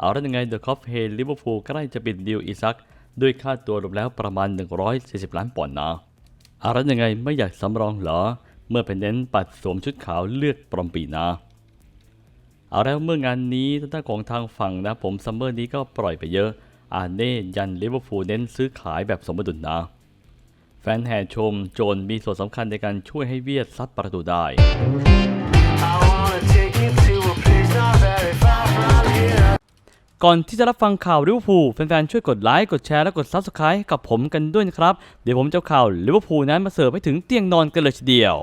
เอาแล้วยังไงเดอะคอฟเฮลิเวอร์พูลใกล้จะปิดดีลอีซักด้วยค่าตัวรวมแล้วประมาณ 140 ล้านปอนด์นะเอาแล้วยังไงไม่อยากสำรองเหรอ เมื่อเป็นเน้นปัดสวมชุดขาวเลือกปรอมปีนะ เอาแล้วเมื่องานนี้ทางด้านของทางฝั่งนะ ผมซัมเมอร์นี้ก็ปล่อยไปเยอะ อาเน่ยันลิเวอร์พูลเน้นซื้อขายแบบสมดุลนะ แฟนแห่ชมโจนมีส่วนสำคัญในการช่วยให้เวียดซัดประตูได้ ก่อนที่จะรับฟังข่าวลิเวอร์พูลแฟนๆช่วยกดไลค์กดแชร์และกด Subscribe ให้กับผมกันด้วยนะครับ เดี๋ยวผมจะข่าวลิเวอร์พูลนั้นมาเสิร์ฟให้ถึงเตียงนอนกันเลยทีเดียว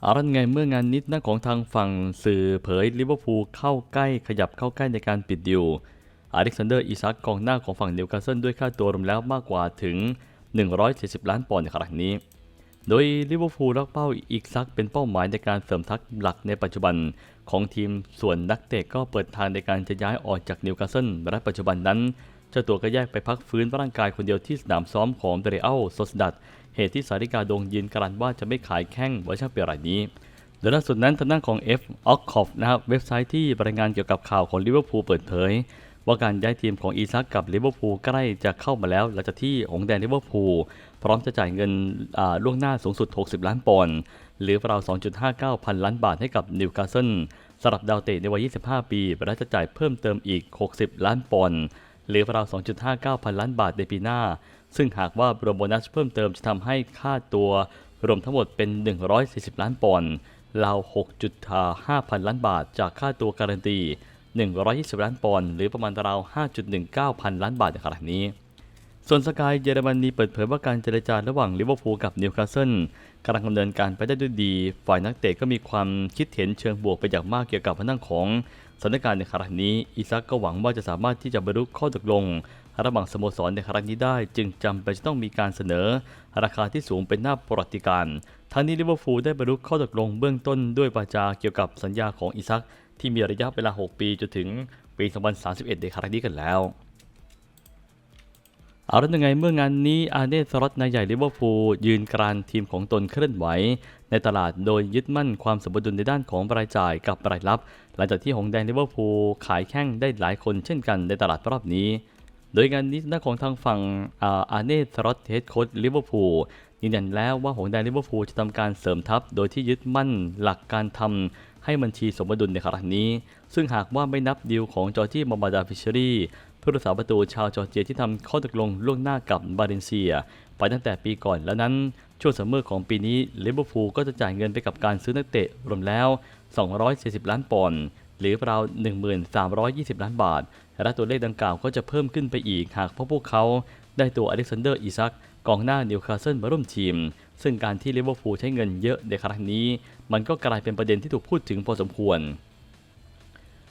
เอาละไงเมื่องานนิดหน้าของทางฝั่งสื่อเผยลิเวอร์พูลเข้าใกล้ขยับเข้าใกล้ในการปิดดิวอเล็กซานเดอร์อิซักกองหน้าของฝั่งนิวคาสเซิลด้วยค่าตัวรวมแล้วมากกว่าถึง 170 ล้านปอนด์ในขณะนี้ โดยลิเวอร์พูลล็อกเป้าอีกซักเป็นเป้าหมายในการเสริมทัพหลักในปัจจุบันของทีมส่วนนักเตะก็เปิดทางในการจะย้ายออกจากนิวคาสเซิลและปัจจุบันนั้นเจ้าตัวก็แยกไปพักฟื้นร่างกายคนเดียวที่สนามซ้อมของเดเรอัลโซสดัดเหตุที่สาริกาดงยืนการันว่าจะไม่ขายแข้งไว้ช่างเปียรายนี้โดยล่าสุดนั้นทางด้านของ F o c c o f นะครับเว็บไซต์ที่รายงานเกี่ยวกับข่าวของลิเวอร์พูลเปิดเผย ว่าการย้ายทีมของอีซักกับลิเวอร์พูลใกล้จะเข้ามาแล้ว หลังจากที่หงส์แดงลิเวอร์พูลพร้อมจะจ่ายเงินล่วงหน้าสูงสุด 60 ล้านปอนด์หรือราว 2.59 พันล้านบาทให้กับนิวคาสเซิลสำหรับดาวเตะในวัย 25 ปีและจะจ่ายเพิ่มเติมอีก 60 ล้านปอนด์หรือราว 2.59 พันล้านบาทในปีหน้า ซึ่งหากว่ารวมโบนัสเพิ่มเติมจะทำให้ค่าตัวรวมทั้งหมดเป็น 140 ล้านปอนด์ราว 6.5 พันล้านบาท จากค่าตัวการันตี 120 ล้านปอนด์หรือประมาณราว 5.19 พันล้านบาทในขณะนี้ ส่วนสกายเยอรมนีเปิดเผยว่าการเจรจาระหว่างลิเวอร์พูลกับนิวคาสเซิลกำลังดำเนินการไปได้ด้วยดี ฝ่ายนักเตะก็มีความคิดเห็นเชิงบวกไปอย่างมากเกี่ยวกับพนังของสถานการณ์ในครั้งนี้อิซักก็หวังว่าจะสามารถที่จะบรรลุข้อตกลง ระหว่างสโมสรในครั้งนี้ได้ จึงจำเป็นจะต้องมีการเสนอ ราคาที่สูงเป็นหน้าประวัติการทั้งนี้ลิเวอร์พูลได้บรรลุข้อตกลงเบื้องต้นด้วยวาจาเกี่ยวกับสัญญาของอิซัก ที่มีระยะเวลา 6 ปีจนถึงปี 2031 ในครั้งนี้กันแล้ว เอาล้วยังไงเมื่องานนี้อาเนสล็อตนายใหญ่ลิเวอร์พูลยืนกรานทีมของตนเคลื่อนไหว ในตลาดโดยยึดมั่นความสมดุลในด้านของรายจ่ายกับรายรับ หลังจากที่หงแดงลิเวอร์พูลขายแข้งได้หลายคนเช่นกันในตลาดรอบนี้ โดยงานนี้หน้าของทางฝั่งอาเนสล็อตเฮดโค้ชลิเวอร์พูลยืนยันแล้วว่าหงแดงลิเวอร์พูลจะทำการเสริมทัพโดยที่ยึดมั่นหลักการทำ ให้บัญชีสมดุลในครั้งนี้ ซึ่งหากว่าไม่นับดีลของจอร์จี้มอมบาดาฟิชเชอรี่ผู้รักษาประตูชาวจอร์เจียที่ทำข้อตกลงล่วงหน้ากับบาเลนเซีย ไปตั้งแต่ปีก่อนแล้วนั้น ช่วงซัมเมอร์ของปีนี้ลิเวอร์พูลก็จะจ่ายเงินไปกับการซื้อนักเตะรวมแล้ว 240 ล้านปอนด์หรือราว 1320 ล้านบาท และตัวเลขดังกล่าวก็จะเพิ่มขึ้นไปอีกหากพวกพวกเขาได้ตัวอเล็กซานเดอร์อิซัก องหน้านิวคาสเซิลมาร่วมทีม ซึ่งการที่ลิเวอร์พูลใช้เงินเยอะในครั้งนี้ มันก็กลายเป็นประเด็นที่ถูกพูดถึงพอสมควร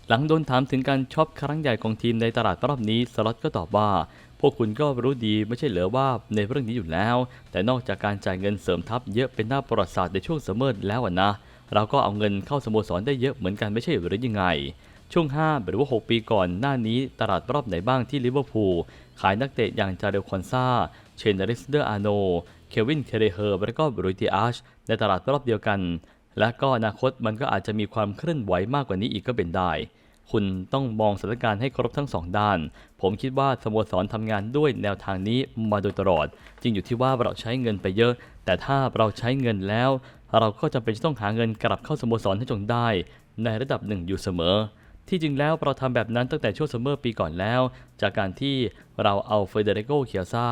หลังโดนถามถึงการช็อปครั้งใหญ่ของทีมในตลาดรอบนี้สล็อตก็ตอบว่า พวกคุณก็รู้ดีไม่ใช่เหรอว่าในเรื่องนี้อยู่แล้ว แต่นอกจากการจ่ายเงินเสริมทัพเยอะเป็นหน้าประวัติศาสตร์ในช่วงซัมอแล้วนะเราก็เอาเงินเข้าสโมสรได้เยอะเหมือนกันไม่ใช่หรือยังไง ช่วง 5 หรือว่า 6 ปีก่อนหน้านี้ตลาดรอบไหนบ้างที่ลิเวอร์พูลขายนักเตะอย่างจาเรลคอนซาเชนเดริสเดอร์อาโน เควิน เคเรเฮอร์ และก็บรูติอาชในตลาดรอบเดียวกัน และก็อนาคตมันก็อาจจะมีความเคลื่อนไหวมากกว่านี้อีกก็เป็นได้ คุณต้องมองสถานการณ์ให้ครบทั้งสองด้าน ผมคิดว่าสโมสรทำงานด้วยแนวทางนี้มาโดยตลอด จริงอยู่ที่ว่าเราใช้เงินไปเยอะ แต่ถ้าเราใช้เงินแล้ว เราก็จำเป็นจะต้องหาเงินกลับเข้าสโมสรให้จงได้ ในระดับหนึ่งอยู่เสมอ ที่จริงแล้วเราทำแบบนั้นตั้งแต่ช่วงซัมเมอร์ปีก่อนแล้ว จากการที่เราเอาเฟเดริโกเคียซา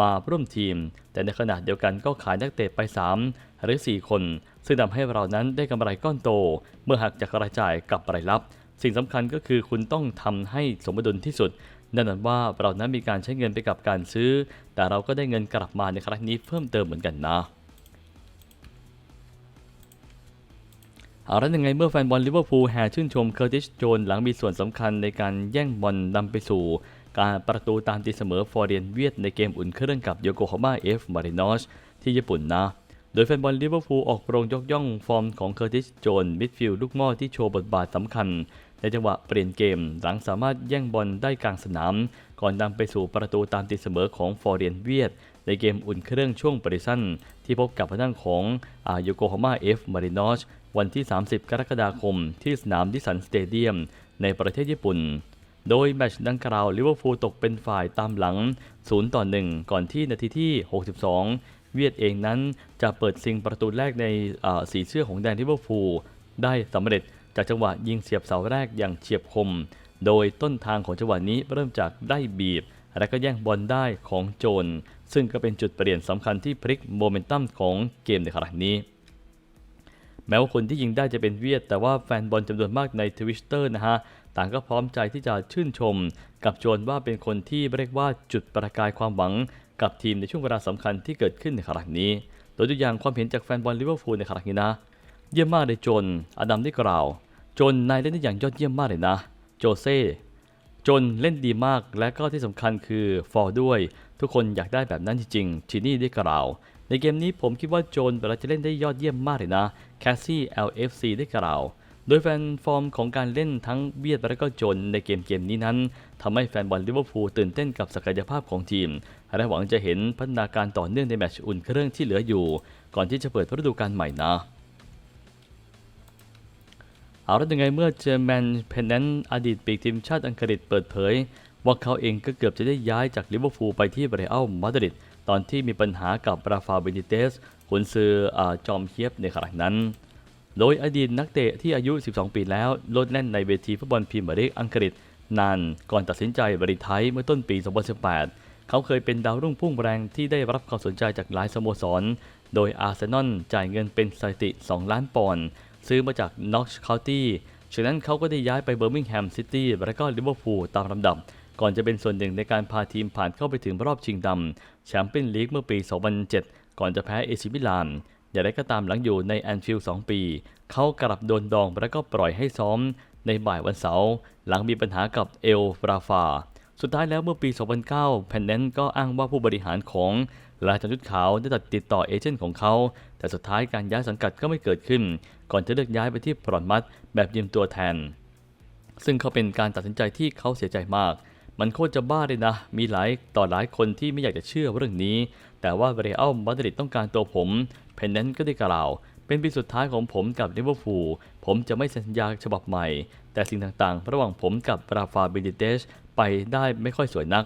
มาร่วมทีม แต่ในขณะเดียวกันก็ขายนักเตะไป 3 หรือ 4 คน ซึ่งทำให้เรานั้นได้กำไรก้อนโต เมื่อหักจากรายจ่ายกับรายรับ สิ่งสำคัญก็คือคุณต้องทำให้สมดุลที่สุดนั่นหมายว่าเรานั้นมีการใช้เงินไปกับการซื้อ แต่เราก็ได้เงินกลับมาในครั้งนี้เพิ่มเติมเหมือนกันนะ เอาล้วยังไงเมื่อแฟนบอลลิเวอร์พูลแห่ชื่นชมเคอร์ติสโจนหลังมีส่วนสำคัญในการแย่งบอลนำไปสู่ การประตูตามตีเสมอฟอร์เรียนเวียดในเกมอุ่นเครื่องกับโยโกฮาม่าเอฟมารินอสที่ญี่ปุ่นนะ โดยแฟนบอลลิเวอร์พูลออกโรงยกย่องฟอร์มของเคอร์ติสโจนมิดฟิลด์ลูกหม่อที่โชว์บทบาทสำคัญ ในจังหวะเปลี่ยนเกมหลังสามารถแย่งบอลได้กลางสนาม ก่อนนำไปสู่ประตูตามตีเสมอของฟอร์เรียนเวียด ในเกมอุ่นเครื่องช่วงปริซันที่พบกับพนังของโยโกฮาม่าเอฟมารินอสวันที่ 30 กรกฎาคมที่สนามดิสันสเตเดียม ในประเทศญี่ปุ่น โดยแมชดังกล่าวลิเวอร์พูลตกเป็นฝ่ายตามหลัง 0 ต่อ 1 ก่อนที่นาทีที่ 62 เวียดเองนั้นจะเปิดซิงประตูแรกในสีเสื้อของแดนลิเวอร์พูลได้สำเร็จจากจังหวะยิงเสียบเสาแรกอย่างเฉียบคม โดยต้นทางของจังหวะนี้เริ่มจากได้บีบ และก็แย่งบอลได้ของโจนซึ่งก็เป็นจุดเปลี่ยนสำคัญที่พลิกโมเมนตัมของเกมในครั้งนี้ แม้ว่าคนที่ยิงได้จะเป็นเวียด แต่ว่าแฟนบอลจำนวนมากในทวิตเตอร์นะฮะ ต่างก็พร้อมใจที่จะชื่นชม กับโจนว่าเป็นคนที่เรียกว่าจุดประกายความหวัง กับทีมในช่วงเวลาสำคัญที่เกิดขึ้นในครั้งนี้ โดยตัวอย่างความเห็นจากแฟนบอลลิเวอร์พูลในครั้งนี้นะ เยี่ยมมากเลยโจน อดัมได้กล่าวโจนนายเล่นได้อย่างยอดเยี่ยมมากเลยนะ โจเซ่จนเล่นดีมากและก็ที่สำคัญคือฟอร์ด้วย ทุกคนอยากได้แบบนั้นจริงๆทีนี่ได้กล่าว ในเกมนี้ผมคิดว่าโจนเวลาจะเล่นได้ยอดเยี่ยมมากเลยนะแคสซี่ LFC ได้กล่าว โดยแฟนฟอร์มของการเล่นทั้งเบียดและก็โจนในเกมเกมนี้นั้นทำให้แฟนบอลลิเวอร์พูลตื่นเต้นกับศักยภาพของทีม และหวังจะเห็นพัฒนาการต่อเนื่องในแมตช์อุ่นเครื่องที่เหลืออยู่ ก่อนที่จะเปิดฤดูกาลใหม่นะเอาแล้วยังไงเมื่อเจอแมนเพนแนนอดีตปีกทีมชาติอังกฤษเปิดเผย ว่าเขาเองก็เกือบจะได้ย้ายจากลิเวอร์พูลไปที่เรอัลมาดริดตอนที่มีปัญหากับราฟาเบนิเตสขุนซืออจอมเฮียบในขณะนั้น โดยอดีตนักเตะที่อายุ 12 ปีแล้วลดแล่นในเวทีฟุตบอลพรีเมียร์ลีกอังกฤษนานก่อนตัดสินใจบริไทยเมื่อต้นปี 2018 เขาเคยเป็นดาวรุ่งพุ่งแรงที่ได้รับความสนใจจากหลายสโมสร โดยอาร์เซนอลจ่ายเงินเป็นสถิติ 2 ล้านปอนด์ซื้อมาจากน็อกช์คาน์ตี้จากนั้นเขาก็ได้ย้ายไปเบอร์มิงแฮมซิตี้และก็ลิเวอร์พูลตามลำดับ ก่อนจะเป็นส่วนหนึ่งในการพาทีมผ่านเข้าไปถึงรอบชิงดำแชมเปี้ยนลีกเมื่อปี 2007 ก่อนจะแพ้เอซิมิลานอย่างไรก็ตามหลังอยู่ในแอนฟิลด์2ปี เขากลับโดนดองและก็ปล่อยให้ซ้อมในบ่ายวันเสาร์หลังมีปัญหากับเอลราฟา สุดท้ายแล้วเมื่อปี 2009แผ่นแนนก็อ้างว่าผู้บริหารของราชจุดขาวได้ตัดติดต่อเอเจนต์ของเขา แต่สุดท้ายการย้ายสังกัดก็ไม่เกิดขึ้น ก่อนจะเลือกย้ายไปที่พรอนมัดแบบยืมตัวแทน ซึ่งเขาเป็นการตัดสินใจที่เขาเสียใจมาก มันโคตรจะบ้าเลยนะ มีหลายต่อหลายคนที่ไม่อยากจะเชื่อเรื่องนี้ แต่ว่าเรอัลมาดริดต้องการตัวผม เพนแนนก็ได้กล่าว เป็นปีสุดท้ายของผมกับลิเวอร์พูล ผมจะไม่สัญญาฉบับใหม่ แต่สิ่งต่างๆ ระหว่างผมกับราฟาเบนิเตสไปได้ไม่ค่อยสวยนัก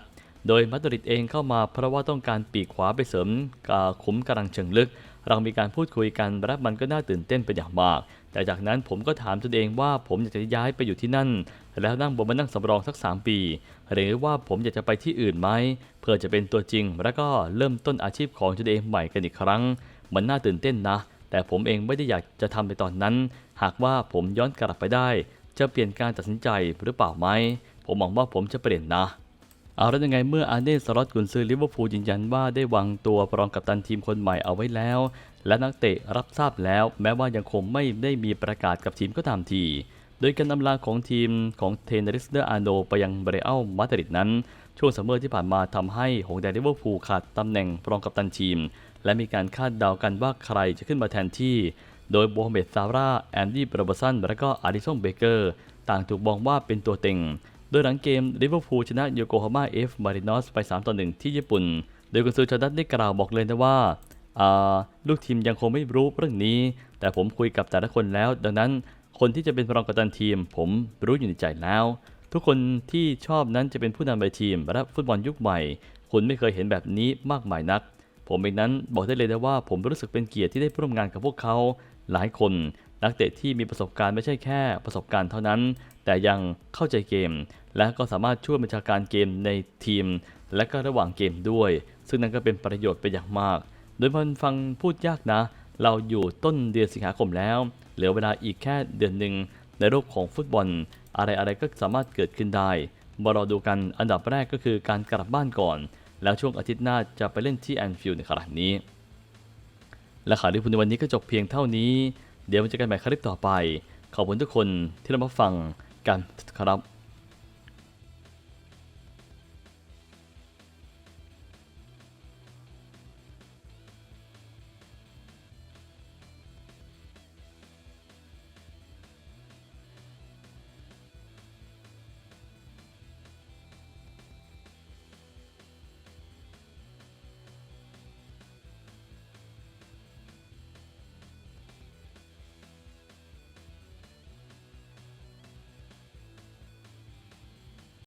โดยมาดริดเองเข้ามาเพราะว่าต้องการปีกขวาไปเสริมกาขุมกำลังเชิงลึก เรามีการพูดคุยกันและมันก็น่าตื่นเต้นเป็นอย่างมาก แต่จากนั้นผมก็ถามตนเองว่าผมอยากจะย้ายไปอยู่ที่นั่น แล้วนั่งบนมานั่งสำรองสัก 3 ปี หรือว่าผมอยากจะไปที่อื่นไหมเพื่อจะเป็นตัวจริง แล้วก็เริ่มต้นอาชีพของตนเองใหม่กันอีกครั้ง มันน่าตื่นเต้นนะ แต่ผมเองไม่ได้อยากจะทำในตอนนั้น หากว่าผมย้อนกลับไปได้ จะเปลี่ยนการตัดสินใจหรือเปล่าไหมผมหวังว่าผมจะเปลี่ยนนะเอาแล้วยังไงเมื่ออาร์เนสล็อตกุนซือลิเวอร์พูลยืนยันว่าได้วางตัวรองกัปตันทีมคนใหม่เอาไว้แล้ว และนักเตะรับทราบแล้วแม้ว่ายังคงไม่ได้มีประกาศกับทีมก็ตามที โดยการนำลาของทีมของเทนนิสเดอร์อาโนไปยังเบรอัลมาดริดนั้น ช่วงซัมเมอร์ที่ผ่านมาทำให้หงแดงลิเวอร์พูลขาดตำแหน่งรองกัปตันทีม และมีการคาดเดากันว่าใครจะขึ้นมาแทนที่ โดยโบฮเมดซาร่าแอนดี้บรบสันและก็อาริสันเบเกอร์ต่างถูกมองว่าเป็นตัวเต็งโดยหลังเกมลิเวอร์พูลชนะโยโกฮาม่าเอฟมารินอสไป 3 ต่อ 1 ที่ญี่ปุ่น โดยกุนซือชาดัตได้กล่าวบอกเลยนะว่า ลูกทีมยังคงไม่รู้เรื่องนี้ แต่ผมคุยกับแต่ละคนแล้ว ดังนั้นคนที่จะเป็นรองกัปตันทีม ผมรู้อยู่ในใจแล้ว ทุกคนที่ชอบนั้นจะเป็นผู้นำไปทีมและฟุตบอลยุคใหม่ คุณไม่เคยเห็นแบบนี้มากมายนัก ผมเองนั้นบอกได้เลยนะว่าผมรู้สึกเป็นเกียรติที่ได้ร่วมงานกับพวกเขา หลายคน นักเตะที่มีประสบการณ์ไม่ใช่แค่ประสบการณ์เท่านั้น แต่ยังเข้าใจเกม และก็สามารถช่วยบัญชาการเกมในทีม และก็ระหว่างเกมด้วย ซึ่งนั่นก็เป็นประโยชน์เป็นอย่างมาก โดยมันฟังพูดยากนะ เราอยู่ต้นเดือนสิงหาคมแล้ว เหลือเวลาอีกแค่เดือนหนึ่งในโลกของฟุตบอล อะไรอะไรก็สามารถเกิดขึ้นได้มารอดูกันอันดับแรกก็คือการกลับบ้านก่อน แล้วช่วงอาทิตย์หน้าจะไปเล่นที่แอนฟิลด์ในครั้งนี้ และข่าวที่พูดในวันนี้ก็จบเพียงเท่านี้ เดี๋ยวมาเจอกันใหม่คลิปต่อไป ขอบคุณทุกคนที่รับฟังกันครับ